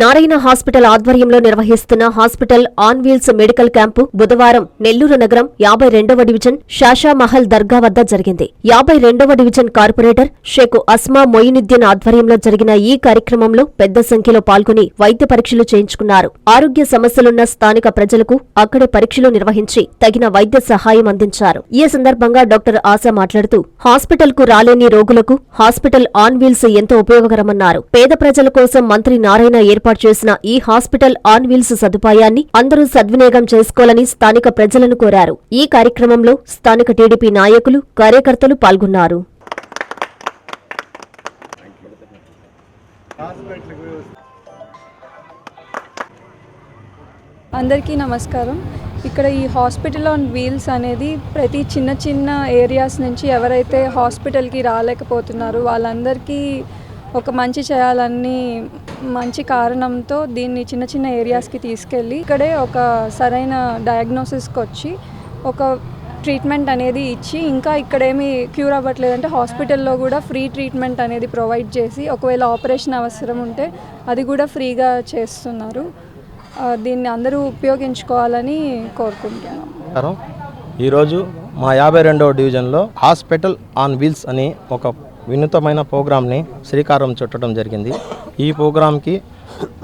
Narayana hospital ఆధ్వర్యంలో నిర్వహిస్తున్న hospital on wheels medical camp బుధవారం నెల్లూరు నగరం యాభై రెండవ డివిజన్ షాషామహల్ దర్గా వద్ద జరిగింది. యాభై రెండవ డివిజన్ కార్పొరేటర్ షేక్ అస్మా మొయినుద్దీన్ ఆధ్వర్యంలో జరిగిన ఈ కార్యక్రమంలో పెద్ద సంఖ్యలో పాల్గొని వైద్య పరీక్షలు చేయించుకున్నారు. ఆరోగ్య సమస్యలున్న స్థానిక ప్రజలకు అక్కడే పరీక్షలు నిర్వహించి తగిన వైద్య సహాయం అందించారు. ఈ సందర్భంగా డాక్టర్ ఆశా మాట్లాడుతూ హాస్పిటల్కు రాలేని రోగులకు హాస్పిటల్ ఆన్ వీల్స్ ఎంతో ఉపయోగకరమన్నారు. పేద ప్రజల కోసం మంత్రి నారాయణ ఏర్పాటు చేసిన ఈ హాస్పిటల్ ఆన్ వీల్స్ సదుపాయాన్ని అందరూ సద్వినియోగం చేసుకోవాలని స్థానిక ప్రజలను కోరారు. ఈ కార్యక్రమంలో స్థానిక టీడీపీ నాయకులు కార్యకర్తలు పాల్గొన్నారు. అందరికీ నమస్కారం. ఇక్కడ ఈ హాస్పిటల్ ఆన్ వీల్స్ అనేది ప్రతి చిన్న చిన్న ఏరియాస్ నుంచి ఎవరైతే హాస్పిటల్కి రాలేకపోతున్నారో వాళ్ళందరికీ ఒక మంచి చేయాలని మంచి కారణంతో దీన్ని చిన్న చిన్న ఏరియాస్కి తీసుకెళ్ళి ఇక్కడే ఒక సరైన డయాగ్నోసిస్కి వచ్చి ఒక ట్రీట్మెంట్ అనేది ఇచ్చి ఇంకా ఇక్కడేమి క్యూర్ అవ్వట్లేదంటే హాస్పిటల్లో కూడా ఫ్రీ ట్రీట్మెంట్ అనేది ప్రొవైడ్ చేసి ఒకవేళ ఆపరేషన్ అవసరం ఉంటే అది కూడా ఫ్రీగా చేస్తున్నారు. దీన్ని అందరూ ఉపయోగించుకోవాలని కోరుకుంటున్నాం. ఈరోజు మా యాభై రెండవ డివిజన్లో హాస్పిటల్ ఆన్ వీల్స్ అని ఒక వినూతమైన ప్రోగ్రామ్ని శ్రీకారం చుట్టడం జరిగింది. ఈ ప్రోగ్రాంకి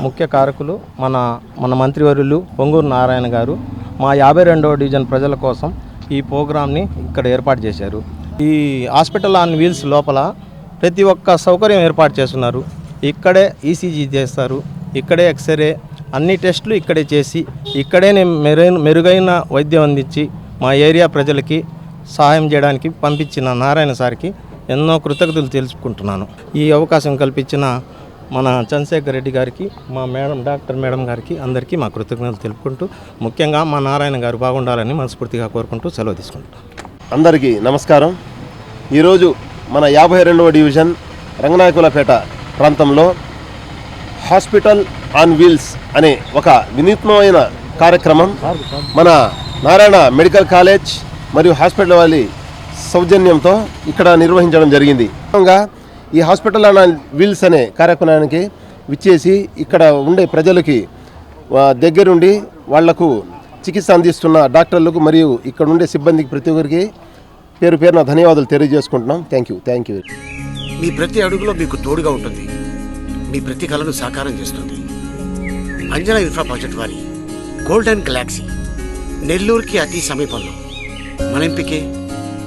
ముఖ్య కారకులు మన మన మంత్రివర్యులు పొంగూరు నారాయణ గారు మా యాభై రెండవ డివిజన్ ప్రజల కోసం ఈ ప్రోగ్రాంని ఇక్కడ ఏర్పాటు చేశారు. ఈ హాస్పిటల్ ఆన్ వీల్స్ లోపల ప్రతి ఒక్క సౌకర్యం ఏర్పాటు చేస్తున్నారు. ఇక్కడే ఈసీజీ చేస్తారు ఇక్కడే ఎక్స్రే అన్ని టెస్టులు ఇక్కడే చేసి ఇక్కడే మెరుగైన మెరుగైన వైద్యం అందించి మా ఏరియా ప్రజలకి సహాయం చేయడానికి పంపించిన నారాయణ సార్కి ఎన్నో కృతజ్ఞతలు తెలుసుకుంటున్నాను ఈ అవకాశం కల్పించిన మన చంద్రశేఖర్ రెడ్డి గారికి మా మేడం డాక్టర్ మేడం గారికి అందరికీ మా కృతజ్ఞతలు తెలుపుకుంటూ ముఖ్యంగా మా నారాయణ గారు బాగుండాలని మనస్ఫూర్తిగా కోరుకుంటూ సెలవు తీసుకుంటాను అందరికీ నమస్కారం. ఈరోజు మన యాభై రెండవ డివిజన్ రంగనాయకులపేట ప్రాంతంలో హాస్పిటల్ ఆన్ వీల్స్ అనే ఒక వినూత్నమైన కార్యక్రమం మన నారాయణ మెడికల్ కాలేజ్ మరియు హాస్పిటల్ వాలి సౌజన్యంతో ఇక్కడ నిర్వహించడం జరిగింది. ముఖ్యంగా ఈ హాస్పిటల్ అన్న వీల్స్ అనే కార్యక్రమానికి విచ్చేసి ఇక్కడ ఉండే ప్రజలకి దగ్గరుండి వాళ్ళకు చికిత్స అందిస్తున్న డాక్టర్లకు మరియు ఇక్కడ ఉండే సిబ్బందికి ప్రతి ఒక్కరికి పేరు పేరున ధన్యవాదాలు తెలియజేసుకుంటున్నాం. థ్యాంక్ యూ థ్యాంక్ యూ మీ ప్రతి అడుగులో మీకు తోడుగా ఉంటుంది. మీ ప్రతి కళను సాకారం చేస్తుంది. అంజనా ఇన్ఫ్రా ప్రాజెక్ట్ వారి గోల్డెన్ గెలాక్సీ నెల్లూరుకి అతి సమీపంలో. మన ఎంపికే